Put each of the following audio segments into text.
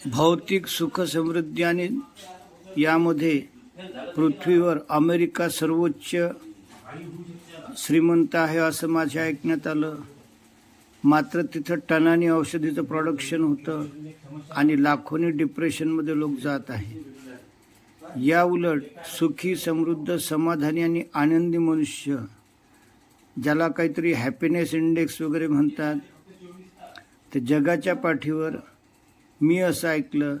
भौतिक सुख समृद्धी आणि यामध्ये पृथ्वीवर अमेरिका सर्वोच्च श्रीमंत आहे असं माझ्या ऐकण्यात आलं. मात्र तिथं टनानी औषधीचं प्रोडक्शन होतं आणि लाखोनी डिप्रेशनमध्ये लोक जात आहे या उलट सुखी समृद्ध समाधानी आणि आनंदी मनुष्य ज्याला काहीतरी हॅपीनेस इंडेक्स वगैरे म्हणतात तर जगाच्या पाठीवर मी असं ऐकलं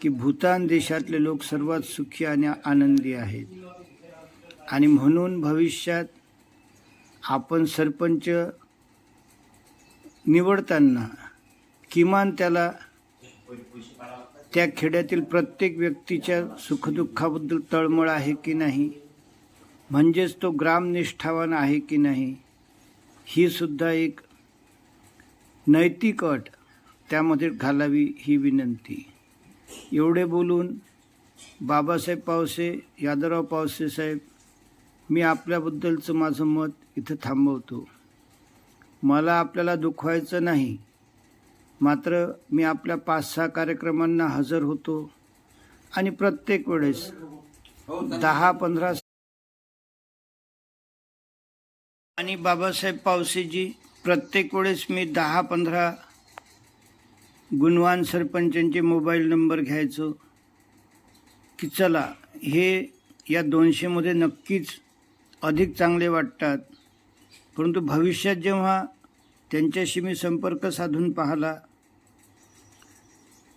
की भूतान देशातले लोक सर्वात सुखी आणि आनंदी आहेत. आणि म्हणून भविष्यात आपण सरपंच निवडताना किमान त्याला त्या खेड्यातील प्रत्येक व्यक्तीच्या सुखदुःखाबद्दल तळमळ आहे की नाही म्हणजेच तो ग्रामनिष्ठावान आहे की नाही ही सुद्धा एक नैतिक अट. त्यामध्ये घालावी ही विनंती. एवढे बोलून बाबासाहेब पावसे यादवराव पावसे साहेब मी आपल्याबद्दलचं माझं मत इथं थांबवतो. मला आपल्याला दुखवायचं नाही. मात्र मी आपल्या पाच सहा कार्यक्रमांना हजर होतो. आणि प्रत्येक वेळेस दहा पंधरा आणि बाबासाहेब पावसेजी प्रत्येक वेळेस मी दहा पंधरा गुणवान सरपंचांचे मोबाईल नंबर घ्यायचो की चला हे या दोनशेमध्ये नक्कीच अधिक चांगले वाटतात. परंतु भविष्यात जेव्हा त्यांच्याशी मी संपर्क साधून पाहिला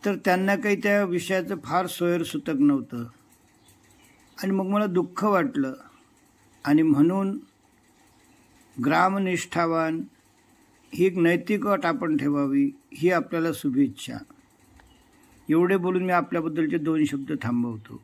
तर त्यांना काही त्या विषयाचं फार सोयर सुतक नव्हतं. आणि मग मला दुःख वाटलं. आणि म्हणून ग्रामनिष्ठावान ही एक नैतिक अट आपण ठेवावी ही आपल्याला शुभेच्छा. एवढे बोलून मी आपल्याबद्दलचे दोन शब्द थांबवतो.